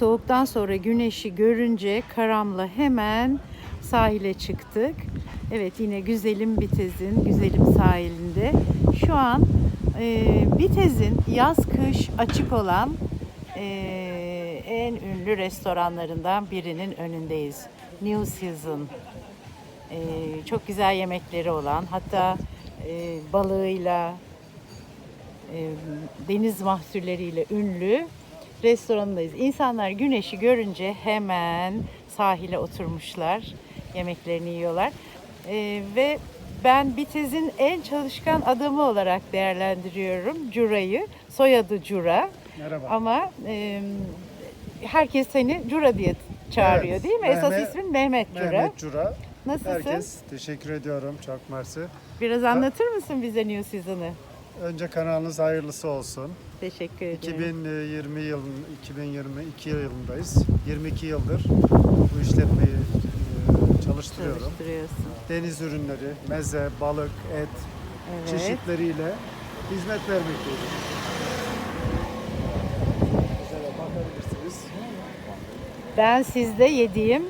Soğuktan sonra güneşi görünce karamla hemen sahile çıktık. Evet yine güzelim Bitez'in güzelim sahilinde. Şu an e, Bitez'in yaz kış açık olan e, en ünlü restoranlarından birinin önündeyiz. New Season. E, çok güzel yemekleri olan hatta e, balığıyla e, deniz mahsulleriyle ünlü restoranındayız. İnsanlar güneşi görünce hemen sahile oturmuşlar. Yemeklerini yiyorlar. E, ve ben Bitez'in en çalışkan adamı olarak değerlendiriyorum Cura'yı. Soyadı Cura. Merhaba. Ama e, herkes seni Cura diye çağırıyor Evet, değil mi? Esas Mehmet- ismin Mehmet Cura. Mehmet Cura. Nasılsın? Herkes teşekkür ediyorum. Çok mersi. Biraz anlatır mısın bize New Season'ı? Önce kanalınız hayırlısı olsun. Teşekkür ederim. 2020 yılın 2022 yılındayız. 22 yıldır bu işletmeyi e, çalıştırıyorum. Çalıştırıyorsun. Deniz ürünleri, meze, balık, et Evet. çeşitleriyle hizmet vermekteyim. Güzel bakabilirsiniz. Ben sizde yediğim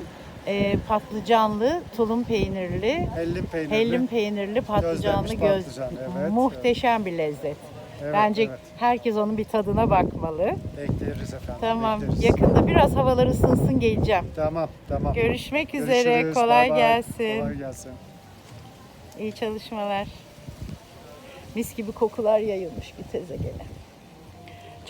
e, patlıcanlı, tulum peynirli, Hellim peynirli. hellim peynirli patlıcanlı göz. patlıcan, evet, Muhteşem bir lezzet. Evet, Bence evet. herkes onun bir tadına bakmalı. Bekleriz efendim. Tamam. bekleriz. Yakında biraz havalar ısınsın geleceğim. Tamam, tamam. Görüşmek üzere. Görüşürüz, Kolay bay bay. gelsin. Kolay gelsin. İyi çalışmalar. Mis gibi kokular yayılmış bir teze gene.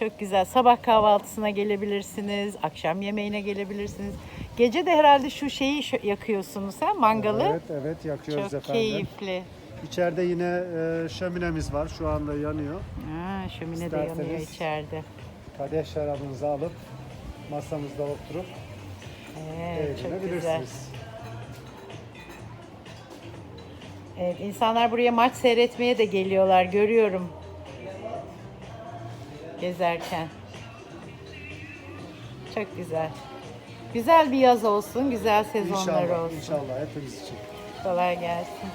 Çok güzel. Sabah kahvaltısına gelebilirsiniz. Akşam yemeğine gelebilirsiniz. Gece de herhalde şu şeyi yakıyorsunuz sen mangalı. Evet, evet yakıyoruz Çok efendim. keyifli. İçeride yine e, şöminemiz var. Şu anda yanıyor. Ha, şömine de yanıyor içeride. Kadeh şarabınızı alıp masamızda oturup Evet, çok güzel. Evet, insanlar buraya maç seyretmeye de geliyorlar. Görüyorum. Gezerken. Çok güzel. Güzel bir yaz olsun, güzel sezonlar İnşallah, olsun. inşallah hepimiz için. Kolay gelsin.